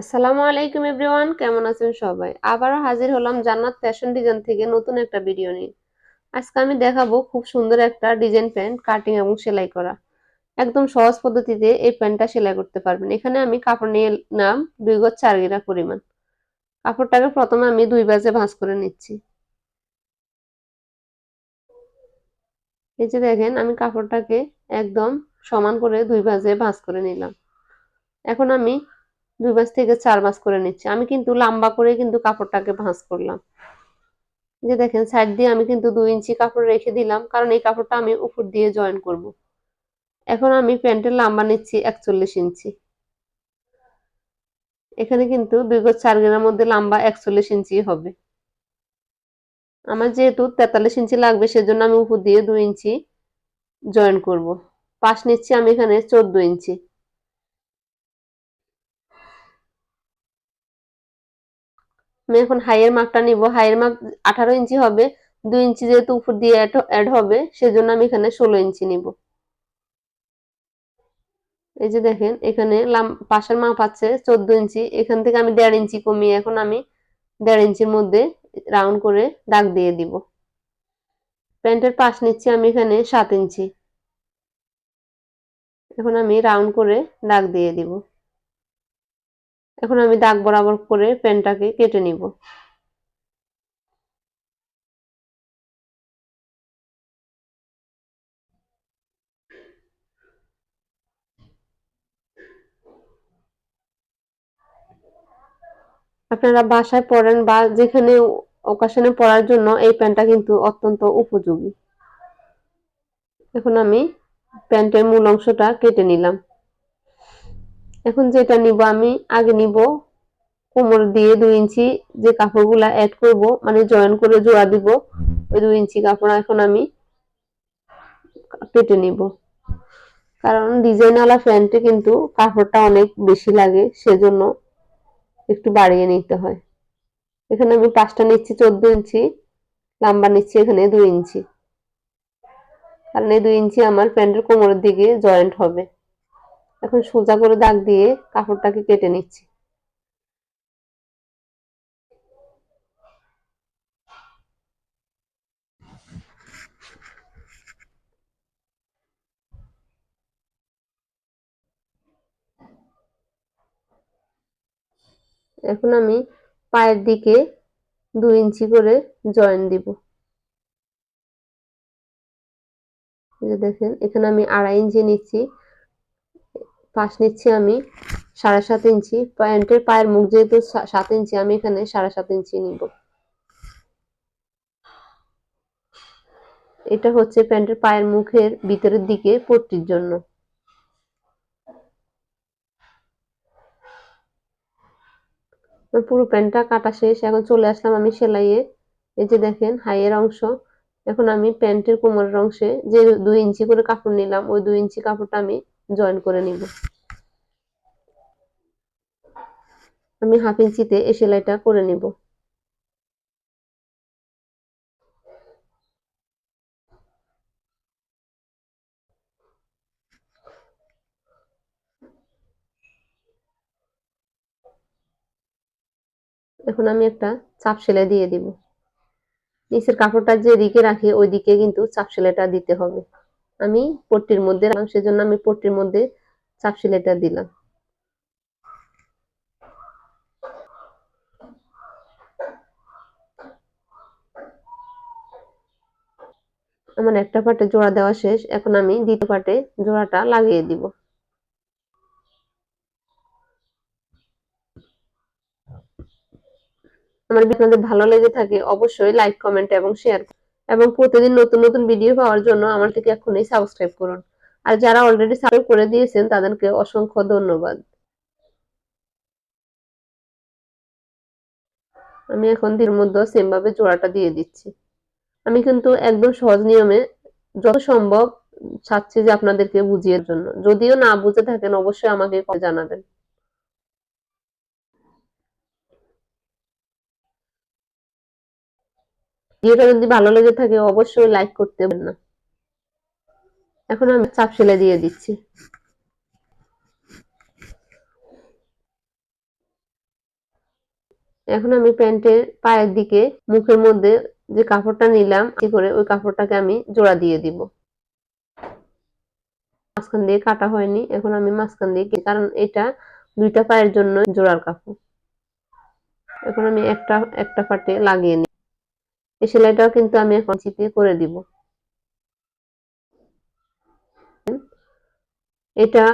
আসসালামু আলাইকুম এভরিওয়ান, কেমন আছেন সবাই? আবারও হাজির হলাম জান্নাত ফ্যাশন ডিজাইন থেকে নতুন একটা ভিডিও নিয়ে। আজকে আমি দেখাবো খুব সুন্দর একটা ডিজাইন প্যান্ট, কাটিং এবং সেলাই করা। একদম সহজ পদ্ধতিতে এই প্যান্টটা সেলাই করতে পারবেন। এখানে আমি কাপড় নিয়ে নাম দুই গজ চার গিরা পরিমাণ। কাপড়টাকে প্রথমে আমি দুই বাজে ভাঁজ করে নিচ্ছি। এই যে দেখেন, আমি কাপড়টাকে একদম সমান করে দুই বাজে ভাঁজ করে নিলাম। এখন আমি দুই মাস থেকে চার মাস করে নিচ্ছি। আমি কিন্তু লম্বা করে কিন্তু কাপড়টাকে ভাঁজ করলাম। যে দেখেন সাইড দিয়ে আমি কিন্তু দুই ইঞ্চি কাপড় রেখে দিলাম, কারণ এই কাপড়টা আমি উপর দিয়ে জয়েন করব। এখন আমি প্যান্টের লম্বা নিচ্ছি একচল্লিশ ইঞ্চি। এখানে কিন্তু দুই গজ চার গ্রামের মধ্যে লম্বা একচল্লিশ ইঞ্চি হবে। আমার যেহেতু তেতাল্লিশ ইঞ্চি লাগবে, সেজন্য আমি উপর দিয়ে দুই ইঞ্চি জয়েন করব। পাশ নিচ্ছি আমি এখানে চোদ্দ ইঞ্চি। আমি এখন হাইয়ের মাপটা নিব। হাইয়ের মাপ আঠারো ইঞ্চি হবে, দুই ইঞ্চি যেহেতু উপর দিয়ে অ্যাড হবে, সেজন্য আমি এখানে ষোলো ইঞ্চি নিব। এই যে দেখেন, এখানে পাশের মাপ আছে চোদ্দ ইঞ্চি, এখান থেকে আমি দেড় ইঞ্চি কমিয়ে এখন আমি দেড় ইঞ্চির মধ্যে রাউন্ড করে দাগ দিয়ে দিব। প্যান্টের পাশ নিচ্ছি আমি এখানে সাত ইঞ্চি। এখন আমি রাউন্ড করে দাগ দিয়ে দিব। এখন আমি দাগ বরাবর করে প্যানটাকে কেটে নিব। আপনারা বাসায় পড়েন বা যেখানে অকাশনে পড়ার জন্য এই প্যান্টটা কিন্তু অত্যন্ত উপযোগী। এখন আমি প্যান্টের মূল অংশটা কেটে নিলাম। এখন যেটা নিব আমি, আগে নিব কোমর দিয়ে দুই ইঞ্চি যে কাপড়গুলা অ্যাড করব মানে জয়েন করে জোড়া দিব, ওই দুই ইঞ্চি কাপড় এখন আমি কেটে নিব। কারণ ডিজাইনওয়ালা প্যান্টে কিন্তু কাপড়টা অনেক বেশি লাগে, সেজন্য একটু বাড়িয়ে নিতে হয়। এখানে আমি পাঁচটা নিচ্ছি চোদ্দ ইঞ্চি, লাম্বা নিচ্ছি এখানে দুই ইঞ্চি। কারণ এই দুই ইঞ্চি আমার প্যান্টের কোমরের দিকে জয়েন্ট হবে। এখন সোজা করে দাগ দিয়ে কাপড়টাকে কেটে নিচ্ছি। এখন আমি পায়ের দিকে দুই ইঞ্চি করে জয়েন দিব। দেখেন, এখানে আমি আড়াই ইঞ্চি নিচ্ছি। পাশ নিচ্ছি আমি সাড়ে সাত ইঞ্চি। প্যান্টের পায়ের মুখ যেহেতু সাত ইঞ্চি, আমি এখানে সাড়ে সাত ইঞ্চি নিব। এটা হচ্ছে প্যান্টের পায়ের মুখের ভিতরের দিকে পট্টির জন্য। পুরো প্যান্টটা কাটা শেষ, এখন চলে আসলাম আমি সেলাইয়ে। এই যে দেখেন, হাইয়ের অংশ। এখন আমি প্যান্টের কোমরের অংশে যে দুই ইঞ্চি করে কাপড় নিলাম, ওই দুই ইঞ্চি কাপড়টা আমি জয়েন করে নিব। আমি হাফ ইঞ্চিতে এই সেলাইটা করে নিব। এখন আমি একটা চাপ সেলাই দিয়ে দিব। নিচের কাপড়টা যে দিকে রাখি ওই দিকে কিন্তু চাপ সেলাইটা দিতে হবে। আমি পট্টির মধ্যে রাখলাম, সেজন্য আমি পট্টির মধ্যে চাপ দিলাম। আমার একটা পাটে জোড়া দেওয়া শেষ, এখন আমি দ্বিতীয় পাটে জোড়াটা লাগিয়ে দিব। আমার আপনাদের ভালো লেগে থাকে, অবশ্যই লাইক, কমেন্ট এবং শেয়ার এবং প্রতিদিন নতুন নতুন ভিডিও পাওয়ার জন্য আমার থেকে এখনই সাবস্ক্রাইব করুন। আর যারা অলরেডি সাবস্ক্রাইব করে দিয়েছেন, তাদেরকে অসংখ্য ধন্যবাদ। আমি এখন দিন মধ্যে সেম ভাবে জোড়াটা দিয়ে দিচ্ছি। আমি কিন্তু একদম সহজ নিয়মে যত সম্ভব চাচ্ছি যে আপনাদেরকে বুঝিয়ে জন্য। যদিও না বুঝে থাকেন, অবশ্যই আমাকে জানাবেন। ভিডিওটা যদি ভালো লেগে থাকে, অবশ্যই লাইক করতে পারেন না। এখন আমি চাপ সেলাই দিয়ে দিচ্ছি। এখন আমি প্যান্টের পায়ের দিকে, মুখের মধ্যে যে কাপড়টা নিলাম করে ওই কাপড়টাকে আমি জোড়া দিয়ে দিব। মাঝখান দিয়ে কাটা হয়নি, এখন আমি মাঝখান দিয়ে কারণ এটা দুইটা পায়ের জন্য জোড়ার কাপড়। এখন আমি একটা একটা পাটে লাগিয়ে নিই। এই সেলাইটাও কিন্তু আমি এখন চিপে করে দিব। এটা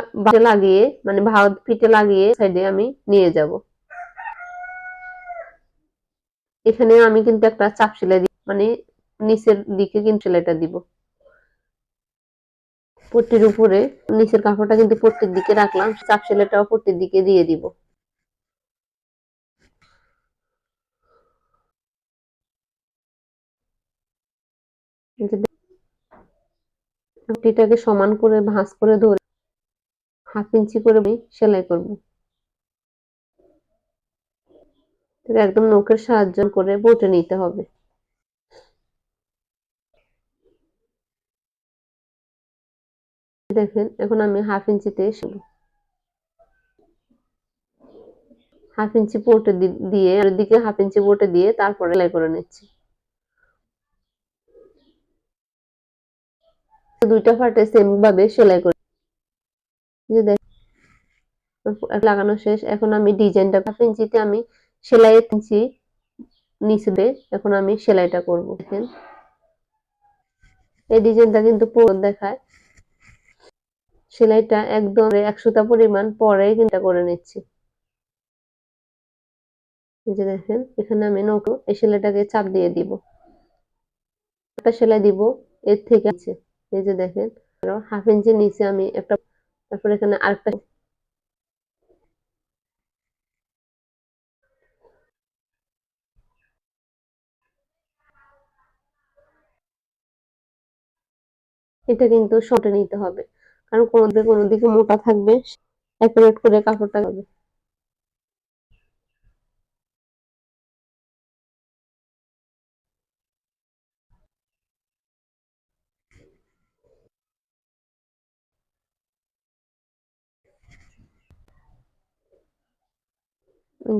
লাগিয়ে মানে ভাত পিঠে লাগিয়ে সাইডে আমি নিয়ে যাব। এখানে আমি কিন্তু একটা চাপ সেলাই মানে নিচের দিকে কিন্তু সেলাইটা দিব। পট্টির উপরে, নিচের কাপড়টা কিন্তু পট্টির দিকে রাখলাম, চাপ সেলাইটাও পট্টির দিকে দিয়ে দিব। পট্টিটাকে সমান করে, ভাঁজ করে ধরে, হাফ ইঞ্চি করে সেলাই করব। একদম নখের সাহায্য করে বটে নিতে হবে। দেখেন, এখন আমি হাফ ইঞ্চিতে শুরু হাফ ইঞ্চি পোটে দিয়ে দিকে হাফ ইঞ্চি পোটে দিয়ে তারপরে সেলাই করে নিচ্ছি। দুইটা ফাটে সেম ভাবে সেলাই করে। যে দেখ, লাগানো শেষ, এখন আমি ডিজাইনটা হাফ ইঞ্চিতে আমি সেলাই ইঞ্চি নিচে এখন আমি সেলাইটা করব। দেখেন। এই ডিজাইনটা কিন্তু পুরো দেখায়। সেলাইটা একদম একশোটা পরিমাণ পরে কিন্তু করে নিচ্ছি। যে দেখেন, এখানে আমি নৌকো, এই সেলাইটাকে চাপ দিয়ে দিব। একটা সেলাই দিব, এর থেকে আছে এই যে দেখেন, হাফ ইঞ্চি নিচে আমি একটা, তারপর এখানে আরেকটা এটা কিন্তু শর্টে নিতে হবে, কারণ কোনো দিকে মোটা থাকবে অ্যাকুরেট করে কাপড়টা হবে।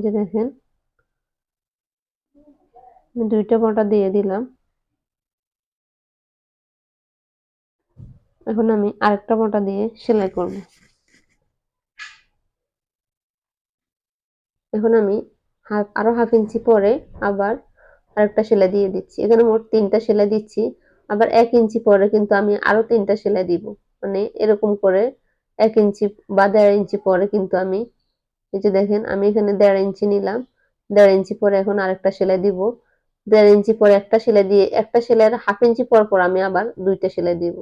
যে দেখেন দুইটা মোটা দিয়ে দিলাম। এখন আমি আরেকটা মোটা দিয়ে সেলাই করব। এখন আমি আরও হাফ ইঞ্চি পরে আবার আরেকটা সেলাই দিয়ে দিচ্ছি। এখানে মোট তিনটা সেলাই দিচ্ছি, আবার এক ইঞ্চি পরে কিন্তু আমি আরও তিনটা সেলাই দিব। মানে এরকম করে এক ইঞ্চি বা দেড় ইঞ্চি পরে কিন্তু আমি এই যে দেখেন, আমি এখানে দেড় ইঞ্চি নিলাম। দেড় ইঞ্চি পরে এখন আরেকটা সেলাই দিব। দেড় ইঞ্চি পরে একটা সেলাই দিয়ে, একটা সেলাইয়ের হাফ ইঞ্চি পর পর আমি আবার দুইটা সেলাই দিব।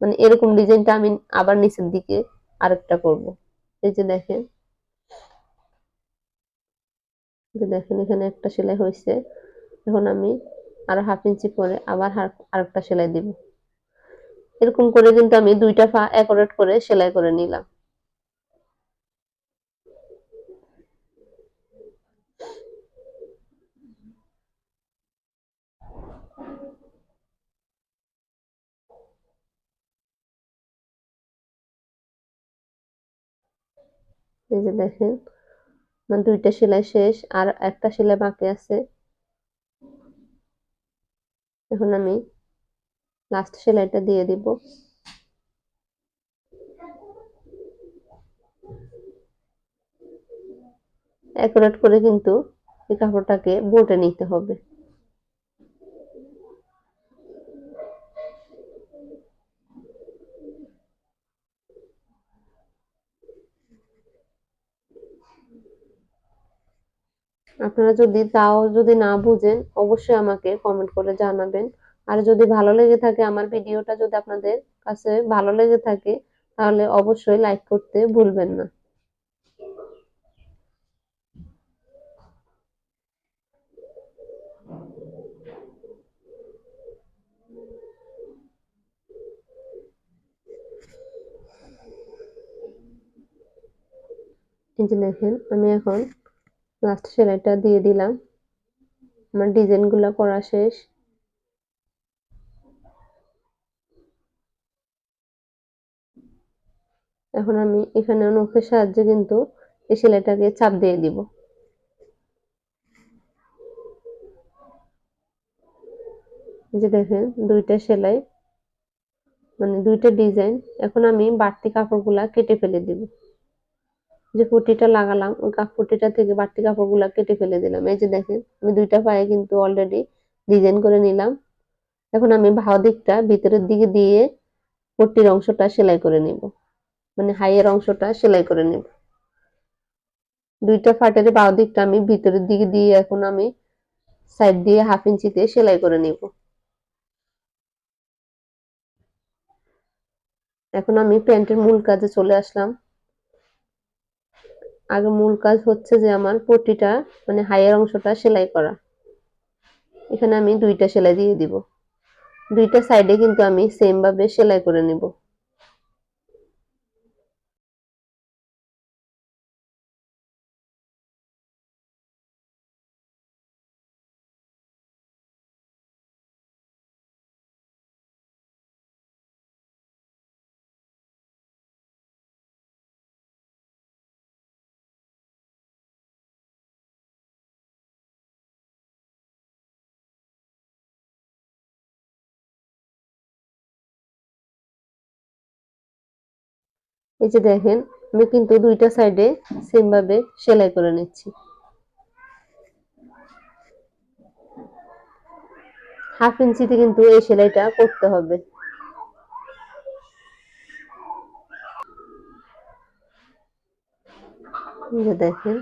মানে এরকম ডিজাইনটা আমি আবার নিচের দিকে আরেকটা করব। এই যে দেখেন। দেখেন, এখানে একটা সেলাই হয়েছে। এখন আমি আরও হাফ ইঞ্চি পরে আবার আরেকটা সেলাই দিব। এরকম করে কিন্তু আমি দুইটা পা একরেট করে সেলাই করে নিলাম। এই যে দেখেন আমার দুইটা সেলাই শেষ, আর একটা সেলাই বাকি আছে। এখন আমি লাস্ট সেলাইটা দিয়ে দিব। অ্যাকুরেট করে কিন্তু এই কাপড়টাকে বোটে নিতে হবে। আপনারা যদি তাও যদি না বুঝেন, অবশ্যই আমাকে কমেন্ট করে জানাবেন। আর যদি ভালো লেগে থাকে আমার ভিডিওটা যদি আপনাদের কাছে ভালো লেগে থাকে, তাহলে অবশ্যই লাইক করতে ভুলবেন না। এই যে দেখেন, আমি এখন লাস্ট সেলাইটা দিয়ে দিলাম। আমার ডিজাইনগুলো করা শেষ। এখন আমি এখানে নখের সাহায্যে কিন্তু এই সেলাইটাকে চাপ দিয়ে দিব। যে দেখেন, দুইটা সেলাই মানে দুইটা ডিজাইন এখন আমি বাড়তি কাপড়গুলা কেটে ফেলে দিব। যে পটিটা লাগালাম, ওই পটিটা থেকে বাড়তি কাপড়গুলা কেটে ফেলে দিলাম। এই যে দেখেন, আমি দুইটা পায়ে কিন্তু অলরেডি ডিজাইন করে নিলাম। এখন আমি ভাও দিকটা ভিতরের দিকে দিয়ে পট্টির অংশটা সেলাই করে নিব। মানে হাইয়ের অংশটা সেলাই করে নিব। দুইটা ফাটের বাও দিকটা আমি ভিতরের দিকে দিয়ে এখন আমি সাইড দিয়ে হাফ ইঞ্চিতে সেলাই করে নিব। এখন আমি প্যান্টের মূল কাজে চলে আসলাম। আগে মূল কাজ হচ্ছে যে আমার পট্টিটা মানে হাইয়ের অংশটা সেলাই করা। এখানে আমি দুইটা সেলাই দিয়ে দিব। দুইটা সাইডে কিন্তু আমি সেম ভাবে সেলাই করে নিব। এই যে দেখেন, আমি কিন্তু দুইটা সাইডে সেম ভাবে সেলাই করে নিচ্ছি। হাফ ইঞ্চিতে কিন্তু এই সেলাইটা করতে হবে। যে দেখেন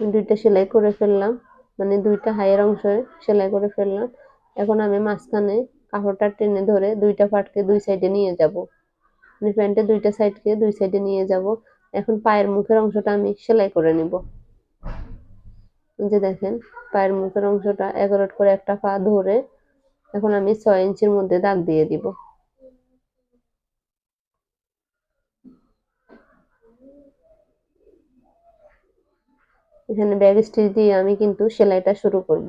দুইটা সেলাই করে ফেললাম মানে দুইটা হাইয়ের অংশ সেলাই করে ফেললাম। এখন আমি মাঝখানে কাপড়টা টেনে ধরে দুইটা পাটকে দুই সাইডে নিয়ে যাব। মানে প্যান্টের দুইটা সাইডকে দুই সাইডে নিয়ে যাব। এখন পায়ের মুখের অংশটা আমি সেলাই করে নিব। যে দেখেন, পায়ের মুখের অংশটা এগারোট করে একটা পা ধরে এখন আমি ছয় ইঞ্চির মধ্যে দাগ দিয়ে দিব। এখানে ব্যাগ স্টিচ দিয়ে আমি কিন্তু সেলাইটা শুরু করব।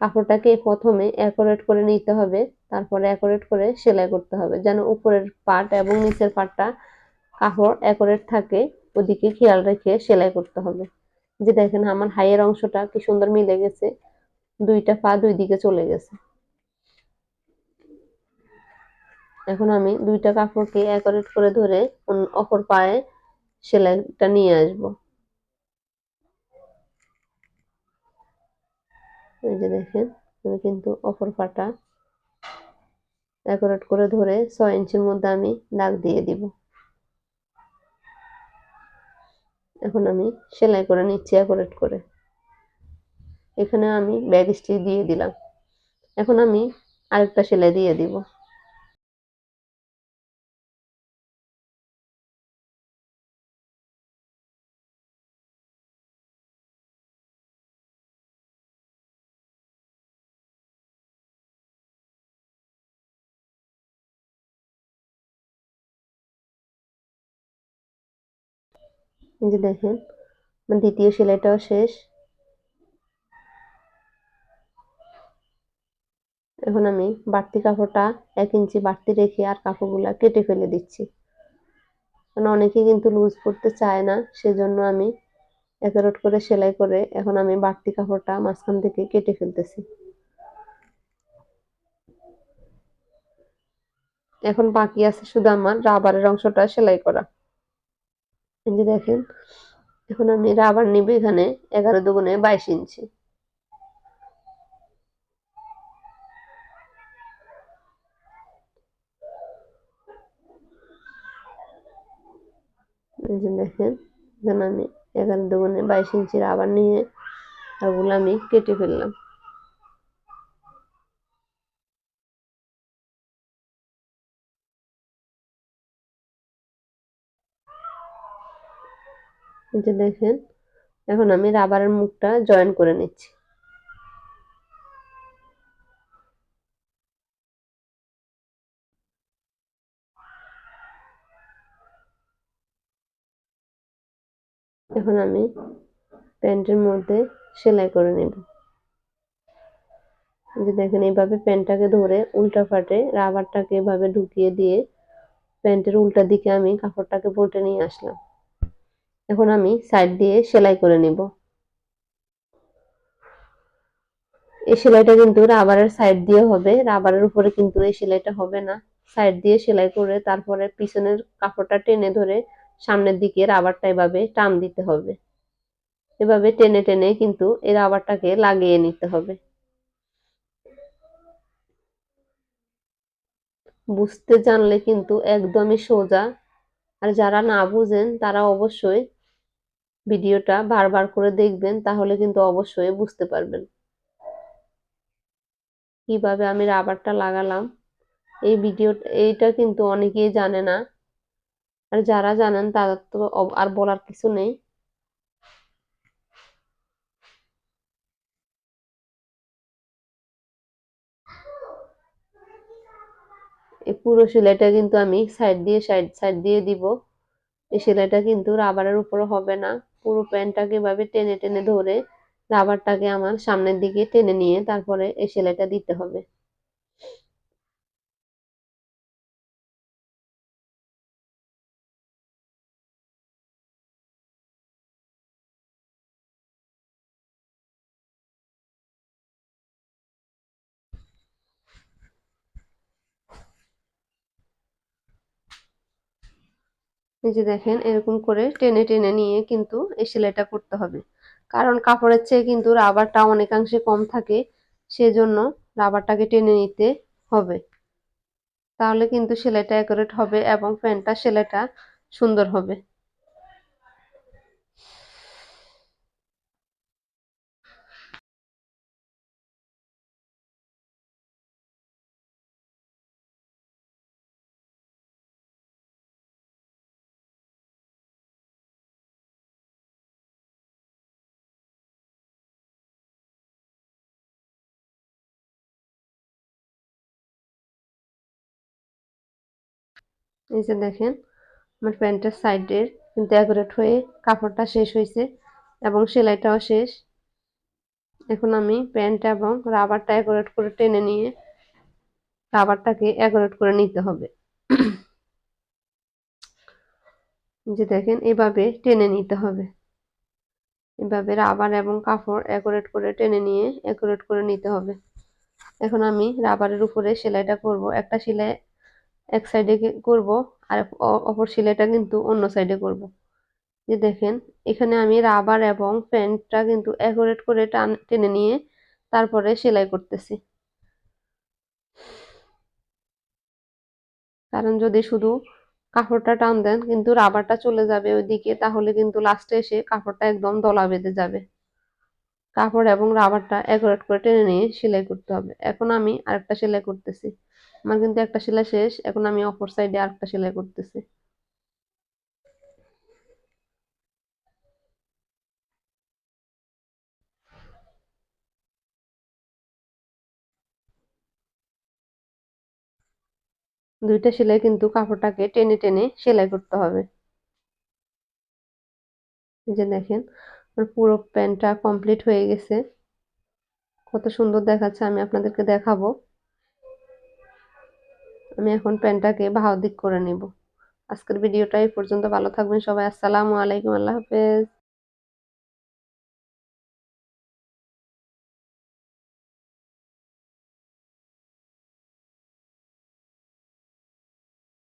কাপড়টাকে প্রথমে অ্যাকোরেট করে নিতে হবে, তারপরে অ্যাকোরেট করে সেলাই করতে হবে, যেন উপরের পার্ট এবং নিচের পার্টটা কাপড় অ্যাকোরেট থাকে, ওদিকে খেয়াল রেখে সেলাই করতে হবে। যে দেখেন আমার হাইয়ের অংশটা কি সুন্দর মিলে গেছে, দুইটা পা দুই দিকে চলে গেছে। এখন আমি দুইটা কাপড়কে অ্যাকোরেট করে ধরে অপর পায়ে সেলাইটা নিয়ে আসব। এই যে দেখেন আমি কিন্তু অপর পাটা অ্যাকোরেট করে ধরে ছয় ইঞ্চির মধ্যে আমি দাগ দিয়ে দিব। এখন আমি সেলাই করে নিচ্ছি অ্যাকোরেট করে। এখানে আমি ব্যাগ স্টিচ দিয়ে দিলাম। এখন আমি আরেকটা সেলাই দিয়ে দিব। যে দেখেন দ্বিতীয় সেলাইটাও শেষ। এখন আমি বাড়তি কাপড়টা এক ইঞ্চি বাড়তি রেখে আর কাপড়গুলা কেটে ফেলে দিচ্ছি। কারণ অনেকে কিন্তু লুজ করতে চায় না, সেজন্য আমি একারোট করে সেলাই করে এখন আমি বাড়তি কাপড়টা মাঝখান থেকে কেটে ফেলতেছি। এখন বাকি আছে শুধু আমার রাবারের অংশটা সেলাই করা। এই যে দেখেন, এখন আমি রাবার নিব এখানে এগারো দুগুণে বাইশ ইঞ্চি। এই যে দেখেন, এখানে আমি এগারো দুগুণে বাইশ ইঞ্চি রাবার নিয়ে ওগুলো আমি কেটে ফেললাম। যে দেখেন, এখন আমি রাবারের মুখটা জয়েন করে নিচ্ছি। এখন আমি প্যান্টের মধ্যে সেলাই করে নেব। যে দেখেন, এইভাবে প্যান্টটাকে ধরে উল্টা ফাটে, রাবারটাকে এভাবে ঢুকিয়ে দিয়ে প্যান্টের উল্টা দিকে আমি কাপড়টাকে পল্টে নিয়ে আসলাম। এখন আমি সাইড দিয়ে সেলাই করে নিব। এই সেলাইটা কিন্তু রাবারের সাইড দিয়ে হবে, রাবারের উপরে কিন্তু এই সেলাইটা হবে না। সাইড দিয়ে সেলাই করে তারপরে পিছনের কাপড়টা টেনে ধরে সামনের দিকে রাবারটা এভাবে টান দিতে হবে। এভাবে টেনে টেনে কিন্তু এই রাবারটাকে লাগিয়ে নিতে হবে। বুঝতে জানলে কিন্তু একদমই সোজা। আর যারা না বুঝেন তারা অবশ্যই ভিডিওটা বারবার করে দেখবেন, তাহলে কিন্তু অবশ্যই বুঝতে পারবেন। কীভাবে আমি রাবারটা লাগালাম, এই ভিডিও, এইটা কিন্তু অনেকেই জানে না। আর যারা জানেন তাদের তো আর বলার কিছু নেই। এই পুরো সেলাইটা কিন্তু আমি সাইড দিয়ে, সাইড সাইড দিয়ে দিব। এই সেলাইটা কিন্তু রাবারের উপরে হবে না। পুরো প্যান্টটাকে এভাবে টেনে টেনে ধরে রাবারটাকে আমার সামনের দিকে টেনে নিয়ে তারপরে এই সেলাইটা দিতে হবে। এই যে দেখেন, এরকম করে টেনে টেনে নিয়ে কিন্তু এই সেলাইটা করতে হবে। কারণ কাপড়ের চেয়ে কিন্তু রাবারটা অনেকাংশে কম থাকে, সেজন্য রাবারটাকে টেনে নিতে হবে। তাহলে কিন্তু সেলাইটা অ্যাকুরেট হবে এবং প্যান্টটা সেলাইটা সুন্দর হবে। এই যে দেখেন, আমার প্যান্টের সাইডের কিন্তু অ্যাকুরেট হয়ে কাপড়টা শেষ হয়েছে এবং সেলাইটাও শেষ। এখন আমি প্যান্ট এবং রাবারটা অ্যাকুরেট করে টেনে নিয়ে রাবারটাকে অ্যাকুরেট করে নিতে হবে। যে দেখেন, এভাবে টেনে নিতে হবে। এভাবে রাবার এবং কাপড় অ্যাকুরেট করে টেনে নিয়ে অ্যাকুরেট করে নিতে হবে। এখন আমি রাবারের উপরে সেলাইটা করব। একটা সেলাই এক সাইডে করব আর অপর সেলাইটা কিন্তু অন্য সাইডে করব। যে দেখেন, এখানে আমি রাবার এবং প্যান্টটা কিন্তু অ্যাকুরেট করে টান, টেনে নিয়ে তারপরে সেলাই করতেছি। কারণ যদি শুধু কাপড়টা টান দেন, কিন্তু রাবারটা চলে যাবে ওইদিকে, তাহলে কিন্তু লাস্টে এসে কাপড়টা একদম দলা বেঁধে যাবে। কাপড় এবং রাবারটা অ্যাকুরেট করে টেনে নিয়ে সেলাই করতে হবে। এখন আমি আরেকটা সেলাই করতেছি। আমার কিন্তু একটা সেলাই শেষ, এখন আমি অপর সাইডে আরেকটা সেলাই করতেছি। দুইটা সেলাই কিন্তু কাপড়টাকে টেনে টেনে সেলাই করতে হবে। যে দেখেন পুরো প্যান্টটা কমপ্লিট হয়ে গেছে। কত সুন্দর দেখাচ্ছে, আমি আপনাদেরকে দেখাবো। আমি এখন প্যান্টটাকে ভাও দিক করে নেব। আজকের ভিডিওটা এই পর্যন্ত। ভালো থাকবেন সবাই। আসসালামু আলাইকুম। আল্লাহ হাফেজ।